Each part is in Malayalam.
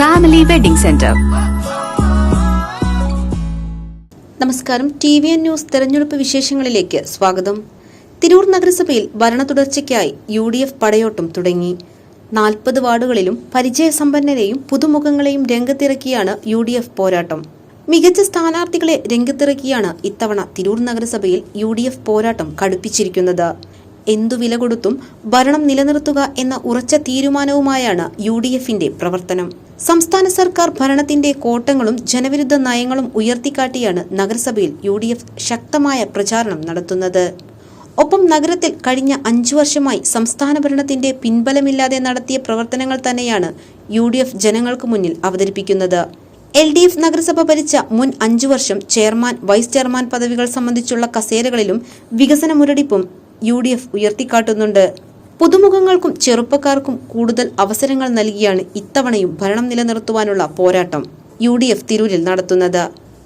ഫാമിലി വെഡിംഗ് സെന്റർ നമസ്കാരം. ടി വി എൻ ന്യൂസ് തെരഞ്ഞെടുപ്പ് വിശേഷങ്ങളിലേക്ക് സ്വാഗതം. തിരൂർ നഗരസഭയിൽ ഭരണ തുടർച്ചയ്ക്കായി യു ഡി എഫ് പടയോട്ടം തുടങ്ങി. നാൽപ്പത് വാർഡുകളിലും പരിചയസമ്പന്നരെയും പുതുമുഖങ്ങളെയും രംഗത്തിറക്കിയാണ് യു ഡി എഫ് പോരാട്ടം. മികച്ച സ്ഥാനാർത്ഥികളെ രംഗത്തിറക്കിയാണ് ഇത്തവണ തിരൂർ നഗരസഭയിൽ യു ഡി എഫ് പോരാട്ടം കടുപ്പിച്ചിരിക്കുന്നത്. എന്തു വില കൊടുത്തും ഭരണം നിലനിർത്തുക എന്ന ഉറച്ച തീരുമാനവുമായാണ് യു ഡി എഫിന്റെ പ്രവർത്തനം. സംസ്ഥാന സർക്കാർ ഭരണത്തിന്റെ കോട്ടങ്ങളും ജനവിരുദ്ധ നയങ്ങളും ഉയർത്തിക്കാട്ടിയാണ് നഗരസഭയിൽ യു ഡി എഫ് ശക്തമായ പ്രചാരണം നടത്തുന്നത്. ഒപ്പം നഗരത്തിൽ കഴിഞ്ഞ അഞ്ചു വർഷമായി സംസ്ഥാന ഭരണത്തിന്റെ പിൻബലമില്ലാതെ നടത്തിയ പ്രവർത്തനങ്ങൾ തന്നെയാണ് യു ഡി എഫ് ജനങ്ങൾക്ക് മുന്നിൽ അവതരിപ്പിക്കുന്നത്. എൽ ഡി എഫ് നഗരസഭ ഭരിച്ച മുൻ അഞ്ചു വർഷം ചെയർമാൻ വൈസ് ചെയർമാൻ പദവികൾ സംബന്ധിച്ചുള്ള കസേരകളിലും വികസന മുരടിപ്പും യു ഡി എഫ് ഉയർത്തിക്കാട്ടുന്നുണ്ട്. പുതുമുഖങ്ങൾക്കും ചെറുപ്പക്കാർക്കും കൂടുതൽ അവസരങ്ങൾ നൽകിയാണ് ഇത്തവണയും ഭരണം നിലനിർത്തുവാനുള്ള പോരാട്ടം യു ഡി എഫ് തിരൂരിൽ നടത്തുന്നത്.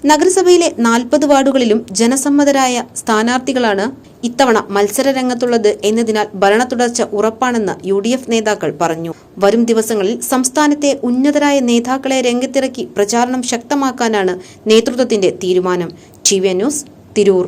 നഗരസഭയിലെ നാൽപ്പത് വാർഡുകളിലും ജനസമ്മതരായ സ്ഥാനാർത്ഥികളാണ് ഇത്തവണ മത്സര രംഗത്തുള്ളത് എന്നതിനാൽ ഭരണ തുടർച്ച ഉറപ്പാണെന്ന് യു ഡി എഫ് നേതാക്കൾ പറഞ്ഞു. വരും ദിവസങ്ങളിൽ സംസ്ഥാനത്തെ ഉന്നതരായ നേതാക്കളെ രംഗത്തിറക്കി പ്രചാരണം ശക്തമാക്കാനാണ് നേതൃത്വത്തിന്റെ തീരുമാനം. T V news Tirur.